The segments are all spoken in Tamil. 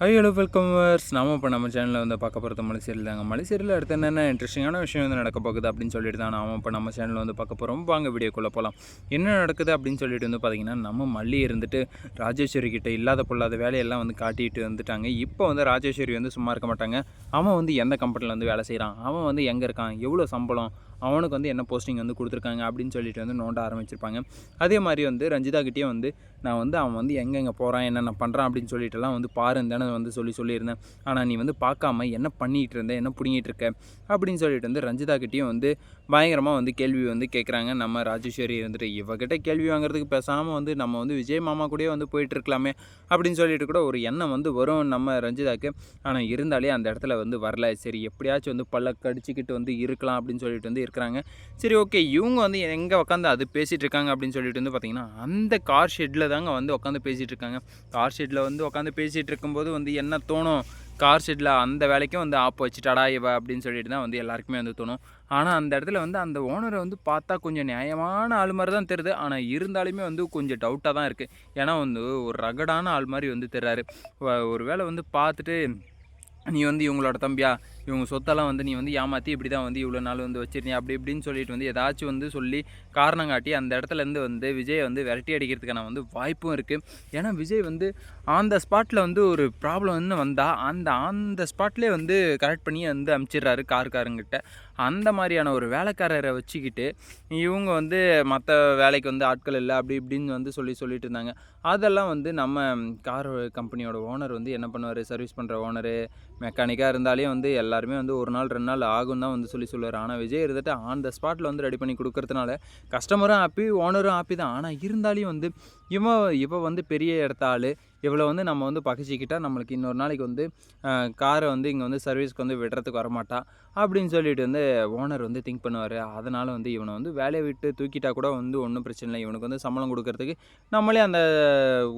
ஹை ஹலோ வெல்கம்வர்ஸ் நாம இப்போ நம்ம சேனலில் வந்து பார்க்க போகிறது மலைசேரியில் தாங்க. மலைசேரியில் அடுத்து என்னென்ன இன்ட்ரெஸ்டிங்கான விஷயம் வந்து நடக்க போகுது அப்படின்னு சொல்லிட்டு தான் நாம இப்போ நம்ம சேனலில் வந்து பார்க்க போகிறோம் வாங்க வீடியோக்குள்ளே போகலாம் என்ன நடக்குது அப்படின்னு சொல்லிட்டு வந்து பார்த்தீங்கன்னா நம்ம மல்லி இருந்துட்டு ராஜேஸ்வரி கிட்ட இல்லாத பொல்லாத வேலையெல்லாம் வந்து காட்டிட்டு வந்துட்டாங்க. இப்போ வந்து ராஜேஸ்வரி வந்து சும்மா இருக்க மாட்டாங்க. அவன் வந்து எந்த கம்பெனியில் வந்து வேலை செய்கிறான் அவன் வந்து எங்கே இருக்கான்? எவ்வளோ சம்பளம்? அவனுக்கு வந்து என்ன போஸ்டிங் வந்து கொடுத்துருக்காங்க அப்படின்னு சொல்லிட்டு வந்து நோண்ட ஆரம்பிச்சிருப்பாங்க. அதே மாதிரி வந்து ரஞ்சிதா கிட்டேயும் வந்து நான் வந்து அவன் வந்து எங்கெங்கே போகிறான் என்னென்ன பண்ணுறான் அப்படின்னு சொல்லிட்டுலாம் வந்து பாருன்னு வந்து சொல்லி சொல்லியிருந்தேன். ஆனால் நீ வந்து பார்க்காம என்ன பண்ணிகிட்டு இருந்த என்ன பிடிங்கிட்டு இருக்க அப்படின்னு சொல்லிட்டு வந்து ரஞ்சிதா கிட்டேயும் வந்து பயங்கரமாக வந்து கேள்வி வந்து கேட்குறாங்க நம்ம ராஜேஸ்வரி இருந்துட்டு இவகிட்ட கேள்வி வாங்குறதுக்கு பேசாமல் வந்து நம்ம வந்து விஜய் மாமா கூடயே வந்து போயிட்டு இருக்கலாமே அப்படின்னு சொல்லிட்டு கூட ஒரு எண்ணம் வந்து வரும் நம்ம ரஞ்சிதாக்கு. ஆனால் இருந்தாலே அந்த இடத்துல வந்து வரல. சரி எப்படியாச்சும் வந்து பல்ல கடிச்சிக்கிட்டு வந்து இருக்கலாம் அப்படின்னு சொல்லிட்டு வந்து இருக்கிறாங்க. சரி ஓகே இவங்க வந்து எங்கே உட்காந்து அது பேசிகிட்டு இருக்காங்க அப்படின்னு சொல்லிட்டு வந்து பார்த்திங்கன்னா அந்த கார் ஷெட்டில் தாங்க வந்து உட்காந்து பேசிகிட்டு இருக்காங்க. கார் ஷெட்டில் வந்து உட்காந்து பேசிகிட்டு இருக்கும்போது வந்து என்ன தோணும்? கார் ஷெட்டில் அந்த வேலைக்கும் வந்து ஆப் வச்சுட்டாடா இவ அப்படின்னு சொல்லிட்டு தான் வந்து எல்லாருக்குமே வந்து தோணும். ஆனால் அந்த இடத்துல வந்து அந்த ஓனரை வந்து பார்த்தா கொஞ்சம் நியாயமான ஆள் மாதிரி தான் தெரியுது. ஆனால் இருந்தாலுமே வந்து கொஞ்சம் டவுட்டாக தான் இருக்குது ஏன்னா வந்து ஒரு ரகடான ஆள் மாதிரி வந்து தெரிறாரு. ஒரு வேளை வந்து பார்த்துட்டு நீ வந்து இவங்களோட தம்பியா? இவங்க சொத்தெல்லாம் வந்து நீ வந்து ஏமாற்றி இப்படி தான் வந்து இவ்வளோ நாள் வந்து வச்சிருந்தீங்க அப்படி இப்படின்னு சொல்லிட்டு வந்து ஏதாச்சும் வந்து சொல்லி காரணம் காட்டி அந்த இடத்துலேருந்து வந்து விஜய் வந்து விரட்டி அடிக்கிறதுக்கான வந்து வாய்ப்பும் இருக்குது ஏன்னா விஜய் வந்து ஆன் த ஸ்பாட்டில் வந்து ஒரு ப்ராப்ளம் வந்து வந்தால் அந்த ஆன் த ஸ்பாட்லேயே வந்து கரெக்ட் பண்ணி வந்து அனுப்பிச்சிடுறாரு காருக்காரங்கிட்ட அந்த மாதிரியான ஒரு வேலைக்காரரை வச்சுக்கிட்டு இவங்க வந்து மற்ற வேலைக்கு வந்து ஆட்கள் இல்லை அப்படி இப்படின்னு வந்து சொல்லி சொல்லிட்டு இருந்தாங்க. அதெல்லாம் வந்து நம்ம கார் கம்பெனியோட ஓனர் வந்து என்ன பண்ணுவார்? சர்வீஸ் பண்ணுற ஓனரு மெக்கானிக்காக இருந்தாலே வந்து எல்லாருமே வந்து ஒரு நாள் ரெண்டு நாள் ஆகும் தான் வந்து சொல்லி சொல்லுவார். ஆனால் விஜய் இருந்துட்டு ஆன் த ஸ்பாட்டில் வந்து ரெடி பண்ணி கொடுக்கறதுனால கஸ்டமரும் ஹாப்பி ஓனரும் ஹாப்பி தான். ஆனால் இருந்தாலையும் வந்து இவன் இப்போ வந்து பெரிய இடத்த ஆள். இவ்வளோ வந்து நம்ம வந்து பகிச்சிக்கிட்டால் நம்மளுக்கு இன்னொரு நாளைக்கு வந்து காரை வந்து இங்கே வந்து சர்வீஸ்க்கு வந்து விடுறதுக்கு வரமாட்டா அப்படின்னு சொல்லிட்டு வந்து ஓனர் வந்து திங்க் பண்ணுவார். அதனால் வந்து இவனை வந்து வேலையை விட்டு தூக்கிட்டா கூட வந்து ஒன்றும் பிரச்சனை இல்லை. இவனுக்கு வந்து சம்பளம் கொடுக்கறதுக்கு நம்மளே அந்த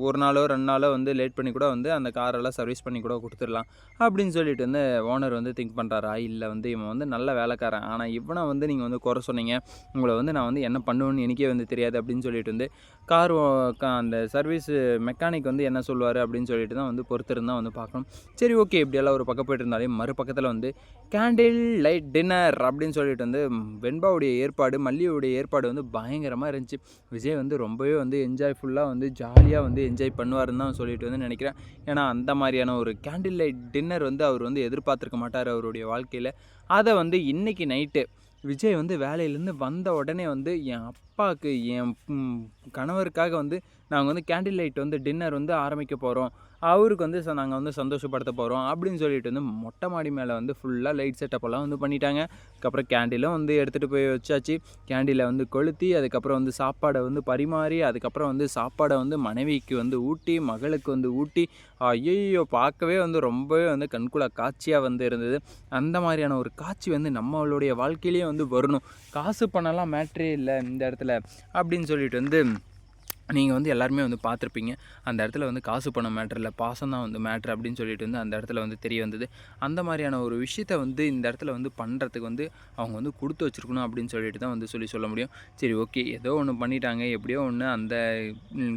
ஒரு நாளோ ரெண்டு நாளோ வந்து லேட் பண்ணி கூட வந்து அந்த காரெல்லாம் சர்வீஸ் பண்ணி கூட கொடுத்துடலாம் அப்படின்னு சொல்லிட்டு வந்து ஓனர் வந்து திங்க் பண்ணுறாரா இல்லை வந்து இவன் வந்து நல்ல வேலைக்காரன். ஆனால் இவனை வந்து நீங்கள் வந்து குறை சொன்னீங்க. உங்களை வந்து நான் வந்து என்ன பண்ணுவேன்னு எனக்கே வந்து தெரியாது அப்படின்னு சொல்லிட்டு வந்து கார் அந்த சர்வீஸ் மெக்கானிக் வந்து என்ன சொல்லுவார் அப்படின்னு சொல்லிட்டு தான் வந்து பொறுத்திருந்தால் வந்து பார்க்கணும். சரி ஓகே இப்படியெல்லாம் ஒரு பக்கம் போயிட்டு இருந்தாலே மறுபக்கத்தில் வந்து கேண்டில் லைட் டின்னர் அப்படின்னு சொல்லிட்டு வந்து வெண்பாவுடைய ஏற்பாடு மல்லியுடைய ஏற்பாடு வந்து பயங்கரமாக இருந்துச்சு. விஜய் வந்து ரொம்பவே வந்து என்ஜாய்ஃபுல்லாக வந்து ஜாலியாக வந்து என்ஜாய் பண்ணுவாருன்னு தான் சொல்லிட்டு வந்து நினைக்கிறேன். ஏன்னா அந்த மாதிரியான ஒரு கேண்டில் லைட் டின்னர் வந்து அவர் வந்து எதிர்பார்த்துருக்க மாட்டார் அவருடைய வாழ்க்கையில். அதை வந்து இன்றைக்கி நைட்டு விஜய் வந்து வேலையிலேருந்து வந்த உடனே வந்து என் அப்பாவுக்கு என் கணவருக்காக வந்து நாங்கள் வந்து கேண்டில் லைட் வந்து டின்னர் வந்து ஆரம்பிக்க போகிறோம் அவருக்கு வந்து நாங்கள் வந்து சந்தோஷப்படுத்த போகிறோம் அப்படின்னு சொல்லிட்டு வந்து மொட்டை மாடி மேலே வந்து ஃபுல்லாக லைட் செட்டப்பெல்லாம் வந்து பண்ணிட்டாங்க. அதுக்கப்புறம் கேண்டிலும் வந்து எடுத்துகிட்டு போய் வச்சாச்சு. கேண்டிலை வந்து கொளுத்தி அதுக்கப்புறம் வந்து சாப்பாடை வந்து பரிமாறி அதுக்கப்புறம் வந்து சாப்பாடை வந்து மனைவிக்கு வந்து ஊட்டி மகளுக்கு வந்து ஊட்டி. ஐயோ பார்க்கவே வந்து ரொம்பவே வந்து கண்குளா காட்சியாக வந்து இருந்தது. அந்த மாதிரியான ஒரு காட்சி வந்து நம்மளுடைய வாழ்க்கையிலேயே வந்து வரணும். காசு பண்ணலாம் மேட்ரே இல்லை. இந்த இடத்துல அப்படின்னு சொல்லிட்டு வந்து நீங்கள் வந்து எல்லாருமே வந்து பார்த்துருப்பீங்க. அந்த இடத்துல வந்து காசு பணம் மேட்ரு இல்லை பாசம் தான் வந்து மேட்ரு அப்படின்னு சொல்லிட்டு வந்து அந்த இடத்துல வந்து தெரிய வந்தது. அந்த மாதிரியான ஒரு விஷயத்த வந்து இந்த இடத்துல வந்து பண்ணுறதுக்கு வந்து அவங்க வந்து கொடுத்து வச்சுருக்கணும் அப்படின்னு சொல்லிட்டு தான் வந்து சொல்லி சொல்ல முடியும். சரி ஓகே ஏதோ ஒன்று பண்ணிட்டாங்க. எப்படியோ ஒன்று அந்த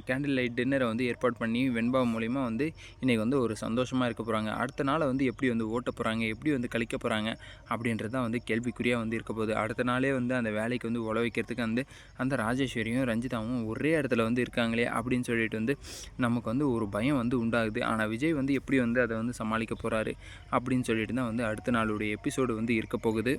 கேண்டில் லைட் டின்னரை வந்து ஏற்பாடு பண்ணி வெண்பா மூலிமா வந்து இன்றைக்கி வந்து ஒரு சந்தோஷமாக இருக்க போகிறாங்க அடுத்த நாளை வந்து எப்படி வந்து ஓட்ட போகிறாங்க எப்படி வந்து கழிக்க போகிறாங்க அப்படின்றது தான் வந்து கேள்விக்குறியாக வந்து இருக்க போகுது. அடுத்த நாளே வந்து அந்த வேலைக்கு வந்து உழவைக்கிறதுக்கு வந்து அந்த ராஜேஸ்வரியும் ரஞ்சிதாவும் ஒரே இடத்துல வந்து இருக்காங்களே அப்படின்னு சொல்லிட்டு வந்து நமக்கு வந்து ஒரு பயம் வந்து உண்டாகுது. ஆனால் விஜய் வந்து எப்படி வந்து அதை வந்து சமாளிக்க போகிறாரு அப்படின்னு சொல்லிட்டு தான் வந்து அடுத்த நாளுடைய எபிசோடு வந்து இருக்க போகுது.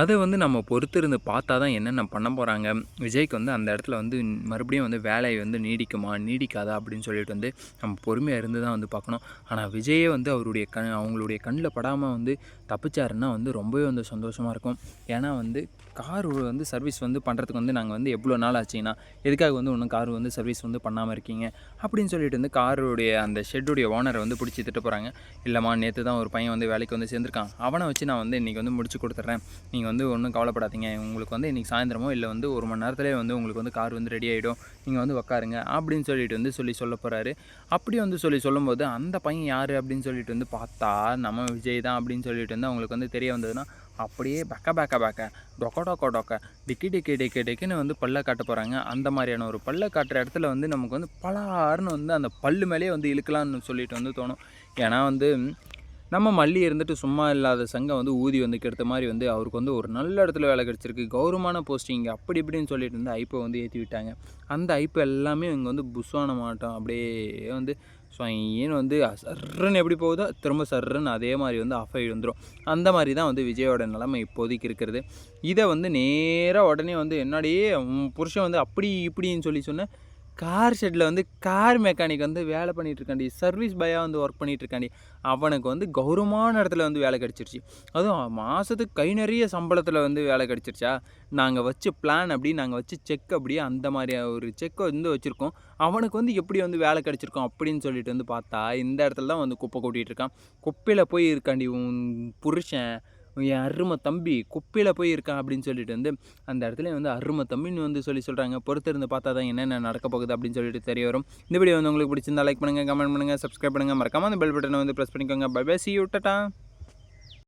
அதை வந்து நம்ம பொறுத்திருந்து பார்த்தா தான் என்னென்ன பண்ண போகிறாங்க விஜய்க்கு வந்து அந்த இடத்துல வந்து மறுபடியும் வந்து வேலையை வந்து நீடிக்குமா நீடிக்காதா அப்படின்னு சொல்லிட்டு வந்து நம்ம பொறுமையாக இருந்து தான் வந்து பார்க்கணும். ஆனால் விஜயே வந்து அவருடைய கண் அவங்களுடைய கண்ணில் படாமல் வந்து தப்பிச்சாருன்னா வந்து ரொம்பவே வந்து சந்தோஷமாக இருக்கும். ஏன்னா வந்து கார் வந்து சர்வீஸ் வந்து பண்ணுறதுக்கு வந்து நாங்கள் வந்து எவ்வளோ நாள் ஆச்சுங்கன்னா எதுக்காக வந்து ஒன்றும் கார் வந்து சர்வீஸ் வந்து பண்ணாமல் இருக்கீங்க? அப்படின்னு சொல்லிட்டு வந்து காருடைய அந்த ஷெட்டுடைய ஓனரை வந்து பிடிச்சி திட்டு போகிறாங்க இல்லைம்மா நேற்று தான் ஒரு பையன் வந்து வேலைக்கு வந்து சேர்ந்துருக்கான். அவனை வச்சு நான் வந்து இன்றைக்கி வந்து முடிச்சு கொடுத்துட்றேன். நீங்கள் வந்து ஒன்றும் கவலைப்படாதீங்க. உங்களுக்கு வந்து இன்றைக்கி சாயந்தரமோ இல்லை வந்து ஒரு மணி நேரத்துலேயே வந்து உங்களுக்கு வந்து கார் வந்து ரெடி ஆகிடும் நீங்கள் வந்து உக்காருங்க அப்படின்னு சொல்லிட்டு வந்து சொல்லி சொல்ல போகிறாரு அப்படி வந்து சொல்லி சொல்லும்போது அந்த பையன் யார் அப்படின்னு சொல்லிட்டு வந்து பார்த்தா நம்ம விஜய் தான் அப்படின்னு சொல்லிட்டு வந்து அவங்களுக்கு வந்து தெரிய வந்ததுன்னா அப்படியே பக்க பேக்க பேக்க டொக்க டொக்க டொக்க டிக்கி டிக்கி டிக்கி டிக்கின்னு வந்து பல்ல காட்ட போகிறாங்க அந்த மாதிரியான ஒரு பல்ல காட்டுற இடத்துல வந்து நமக்கு வந்து பலாருன்னு வந்து அந்த பல்லு மேலேயே வந்து இழுக்கலாம்னு சொல்லிட்டு வந்து தோணும். ஏன்னா வந்து நம்ம மல்லி இருந்துட்டு சும்மா இல்லாத சங்கம் வந்து ஊதி வந்து கெடுத்த மாதிரி வந்து அவருக்கு வந்து ஒரு நல்ல இடத்துல வேலை கிடச்சிருக்கு. கௌரவமான போஸ்டிங் அப்படி இப்படின்னு சொல்லிட்டு வந்து ஐப்பை வந்து ஏற்றி விட்டாங்க. அந்த ஐப்பு எல்லாமே இங்கே வந்து புஸ்வான மாட்டோம் அப்படியே வந்து ஸோ ஏன் வந்து சர்றன்னு எப்படி போகுதோ திரும்ப சர்றன்னு அதே மாதிரி வந்து ஆஃப் வந்துடும் அந்த மாதிரி தான் வந்து விஜயோட நிலைமை இப்போதைக்கு இருக்கிறது இதை வந்து நேராக உடனே வந்து என்னடியே புருஷன் வந்து அப்படி இப்படின்னு சொல்லி சொன்னேன் கார் ஷெட்டில் வந்து கார் மெக்கானிக் வந்து வேலை பண்ணிகிட்டு இருக்காண்டி சர்வீஸ் பாயாக வந்து ஒர்க் பண்ணிகிட்டு இருக்காண்டி அவனுக்கு வந்து கௌரவமான இடத்துல வந்து வேலை கிடச்சிருச்சு. அதுவும் மாதத்துக்கு கை நிறைய சம்பளத்தில் வந்து வேலை கிடச்சிருச்சா? நாங்கள் வச்ச பிளான் அப்படி நாங்கள் வச்சு செக் அப்படி அந்த மாதிரி ஒரு செக்கை வந்து வச்சுருக்கோம். அவனுக்கு வந்து எப்படி வந்து வேலை கிடச்சிருக்கோம் அப்படின்னு சொல்லிட்டு வந்து பார்த்தா இந்த இடத்துல தான் வந்து குப்பை கொட்டிகிட்டு இருக்கான் குப்பையில் போய் இருக்காண்டி உன் புருஷன். என் அருமை தம்பி குப்பையில் போய் இருக்கான் அப்படின்னு சொல்லிட்டு வந்து அந்த இடத்துல வந்து அருமை தம்பின்னு வந்து சொல்லி சொல்கிறாங்க பொறுத்து இருந்து பார்த்தா தான் என்னென்ன நடக்க போகுது அப்படின்னு சொல்லிட்டு தெரிய வரும். இந்த வீடியோ வந்து உங்களுக்கு பிடிச்சிருந்தா லைக் பண்ணுங்கள் கமெண்ட் பண்ணுங்கள் சப்ஸ்கிரைப் பண்ணுங்கள் மறக்காமல் அந்த பெல் பட்டனை வந்து ப்ரெஸ் பண்ணிக்கோங்க. Bye bye see you tata